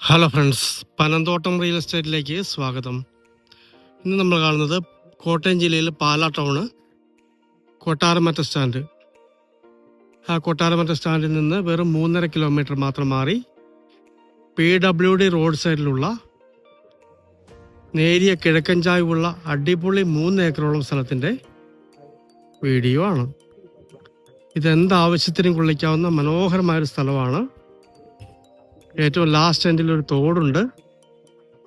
Hello friends Panamthottam real എസ്റ്റേറ്റിലേക്ക് സ്വാഗതം. ഇന്ന് നമ്മൾ കാണുന്നത് കോട്ടയം ജില്ലയിൽ പാലാ ടൗണ് കൊട്ടാരമറ്റ സ്റ്റാൻഡ്. ആ കൊട്ടാരമറ്റ സ്റ്റാൻഡിൽ നിന്ന് വെറും മൂന്നര കിലോമീറ്റർ മാത്രം മാറി പി ഡബ്ല്യു ഡി റോഡ് സൈഡിലുള്ള നേരിയ കിഴക്കൻ ചായവുള്ള അടിപൊളി മൂന്ന് ഏക്കറോളം സ്ഥലത്തിന്റെ വീഡിയോ ആണ്. ഇതെന്താവശ്യത്തിനും കൊള്ളിക്കാവുന്ന മനോഹരമായൊരു സ്ഥലമാണ് ഏറ്റവും ലാസ്റ്റ് എൻഡിൽ ഒരു തോടുണ്ട്.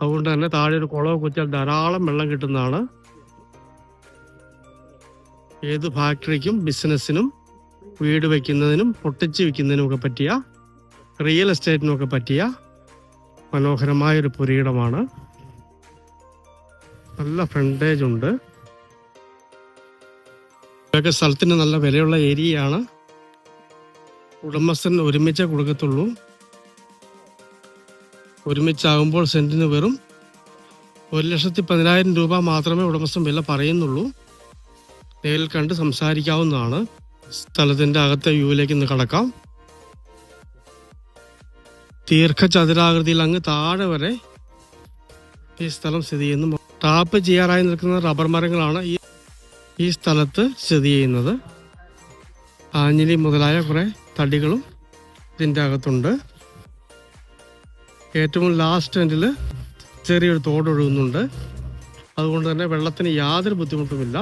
അതുകൊണ്ട് തന്നെ താഴെ ഒരു കുളവ് കുത്തിയാൽ ധാരാളം വെള്ളം കിട്ടുന്നതാണ്. ഏത് ഫാക്ടറിക്കും ബിസിനസ്സിനും വീട് വയ്ക്കുന്നതിനും പൊട്ടിച്ച് വിൽക്കുന്നതിനും ഒക്കെ പറ്റിയ റിയൽ എസ്റ്റേറ്റിനും ഒക്കെ പറ്റിയ മനോഹരമായ ഒരു പുരീടമാണ് നല്ല ഫ്രണ്ടേജ് ഉണ്ട്. ഇതൊക്കെ സ്ഥലത്തിന് നല്ല വിലയുള്ള ഏരിയയാണ്. ഉടമസ്ഥൻ ഒരുമിച്ചേ കൊടുക്കത്തുള്ളൂ. ഒരുമിച്ചാകുമ്പോൾ സെന്റിന് വെറും ഒരു ലക്ഷത്തി പതിനായിരം രൂപ മാത്രമേ ഉടമസ്ഥൻ വില പറയുന്നുള്ളൂ. നേരിൽ കണ്ട് സംസാരിക്കാവുന്നതാണ്. സ്ഥലത്തിന്റെ അകത്തെ വ്യൂവിലേക്ക് ഇന്ന് കടക്കാം. ദീർഘചതുരാകൃതിയിൽ അങ്ങ് താഴെ വരെ ഈ സ്ഥലം സ്ഥിതി ചെയ്യുന്നു. ടാപ്പ് ചെയ്യാറായി നിൽക്കുന്ന റബ്ബർ മരങ്ങളാണ് ഈ ഈ സ്ഥലത്ത് സ്ഥിതി ചെയ്യുന്നത്. ആഞ്ഞിലി മുതലായ കുറേ തടികളും ഇതിന്റെ അകത്തുണ്ട്. ഏറ്റവും ലാസ്റ്റ് എൻഡിൽ ചെറിയൊരു തോട് ഒഴുകുന്നുണ്ട്. അതുകൊണ്ട് തന്നെ വെള്ളത്തിന് യാതൊരു ബുദ്ധിമുട്ടുമില്ല.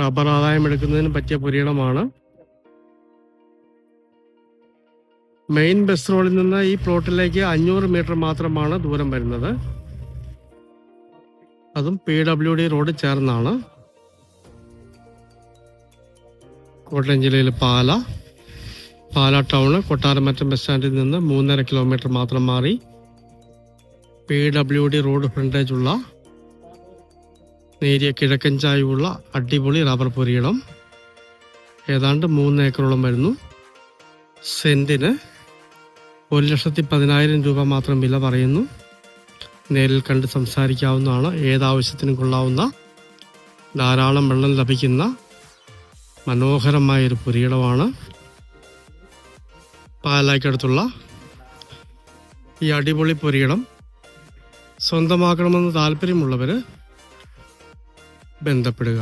റബ്ബർ ആദായം എടുക്കുന്നതിന് പറ്റിയ പുരീടമാണ് മെയിൻ ബസ് റോഡിൽ നിന്ന് ഈ പ്ലോട്ടിലേക്ക് അഞ്ഞൂറ് മീറ്റർ മാത്രമാണ് ദൂരം വരുന്നത്. അതും പി ഡബ്ല്യു ഡി റോഡ് ചേർന്നാണ്. കോട്ടയം ജില്ലയിൽ പാല. പാലാ ടൗണ് കൊട്ടാരമറ്റം ബസ് സ്റ്റാൻഡിൽ നിന്ന് മൂന്നര കിലോമീറ്റർ മാത്രം മാറി P W D road frontage ഉള്ള നേരിയ കിഴക്കൻ ചായവുള്ള അടിപൊളി റബ്ബർ പുരിയിടം ഏതാണ്ട് മൂന്ന് ഏക്കറോളം വരുന്നു. സെന്റിന് ഒരു ലക്ഷത്തി പതിനായിരം രൂപ മാത്രം വില പറയുന്നു. നേരിൽ കണ്ട് സംസാരിക്കാവുന്നതാണ്. ഏതാവശ്യത്തിനും കൊള്ളാവുന്ന ധാരാളം വെള്ളം ലഭിക്കുന്ന മനോഹരമായ ഒരു പുരിയിടമാണ് പാലായ്ക്കടുത്തുള്ള ഈ അടിപൊളി പൊരിയിടം സ്വന്തമാക്കണമെന്ന് താല്പര്യമുള്ളവർ ബന്ധപ്പെടുക.